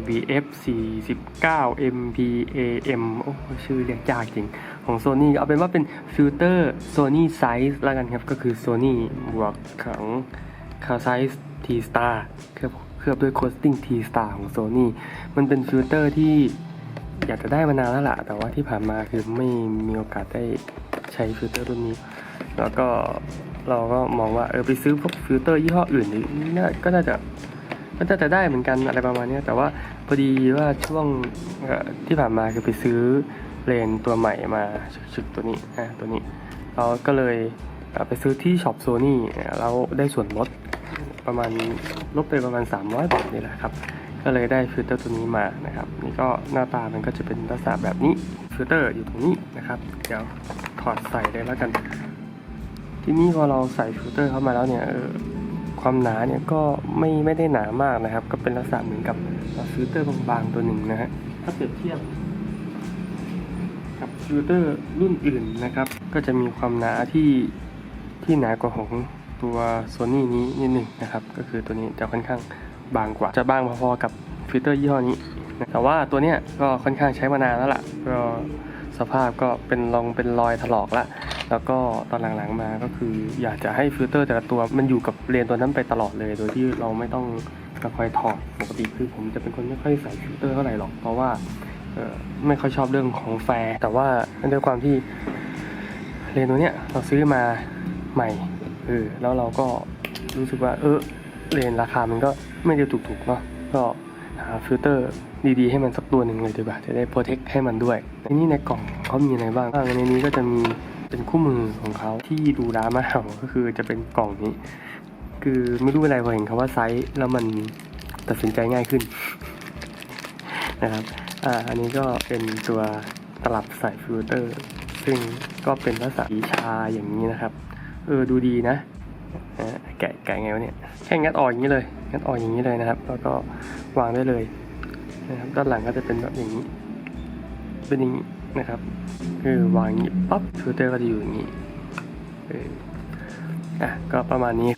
AVF 49 MPAM โอ้ชื่อเรียกยากจริง ของ Sony เอาเป็นว่าเป็นฟิลเตอร์ Sony Size แล้วกันครับ ก็คือ Sony บวกของ c a r Size T Star เคลือบเคลือบด้วย Costing T Star ของ Sony มันเป็นฟิลเตอร์ที่อยากจะได้มานานแล้วล่ะ แต่ว่าที่ผ่านมาคือไม่มีโอกาสได้ใช้ฟิลเตอร์รุ่นนี้ แล้วก็เราก็มองว่าเออไปซื้อพวกฟิลเตอร์ยี่ห้ออื่นนี่น่าก็น่าจะ ก็น่าจะได้เหมือนกันอะไรประมาณนี้แต่ว่าพอดีว่าช่วงที่ผ่านมาคือไปซื้อเลนตัวใหม่มาชึกๆตัวนี้อะตัวนี้เราก็เลยไปซื้อที่ช็อปโซนี่เราได้ส่วนลดประมาณลดไปประมาณ 300 บาทนี่แหละครับ ก็เลยได้ฟิลเตอร์ตัวนี้มานะครับ นี่ก็หน้าตามันก็จะเป็นลักษณะแบบนี้ฟิลเตอร์อยู่ตรงนี้นะครับ เดี๋ยวถอดใส่เลยแล้วกัน ทีนี้พอเราใส่ฟิลเตอร์เข้ามาแล้วเนี่ยเออ ความหนาเนี่ยก็ไม่ไม่ได้หนามากนะครับ ก็เป็นลักษณะเหมือนกับฟิลเตอร์บางๆตัวหนึ่งนะฮะถ้าเปรียบเทียบกับฟิลเตอร์รุ่นอื่นนะครับ ก็จะมีความหนาที่ที่หนากว่าของตัว Sony นี้นิดหนึ่งนะครับ ก็คือตัวนี้จะค่อนข้างบางกว่า จะบางพอๆกับฟิลเตอร์ยี่ห้อนี้แต่ว่าตัวเนี้ยก็ค่อนข้างใช้มานานแล้วล่ะก็สภาพก็เป็นรองเป็นรอยถลอกละ แล้วก็ตอนหลังๆมาก็คือ อยากจะให้ฟิลเตอร์แต่ละตัวมันอยู่กับเลนตัวนั้นไปตลอดเลย โดยที่เราไม่ต้องคอยถอดปกติคือผมจะเป็นคนไม่ค่อยใส่ฟิลเตอร์เท่าไหร่หรอกเพราะว่าไม่ค่อยชอบเรื่องของแฟร์แต่ว่าด้วยความที่เลนตัวเนี้ยเราซื้อมาใหม่เออแล้วเราก็รู้สึกว่าเออเลนราคามันก็ไม่ได้ถูกๆเนาะก็หาฟิลเตอร์ดีๆให้มันสักตัวหนึ่งเลยดีกว่าจะได้โปรเทคให้มันด้วยทีนี้ในกล่องเขามีอะไรบ้างในนี้ก็จะมี เป็นคู่มือของเขาที่ดูร้ามากก็คือจะเป็นกล่องนี้ คือไม่รู้อะไรพอเห็นคำว่าไซส์แล้วมันตัดสินใจง่ายขึ้นนะครับอ่าอันนี้ก็เป็นตัวตลับใส่ฟิลเตอร์ ซึ่งก็เป็นลักษณะสีชาอย่างนี้นะครับ เออดูดีนะแกะแกะไงวะเนี่ยแค่งัดออกอย่างนี้เลยงัดออกอย่างนี้เลยนะครับ แล้วก็วางได้เลยนะครับด้านหลังก็จะเป็นแบบอย่างนี้ เป็นอย่างนี้ นะครับ คือวางอย่างนี้ปั๊บฟิลเตอร์ก็จะอยู่อย่างนี้เอออะก็ประมาณนี้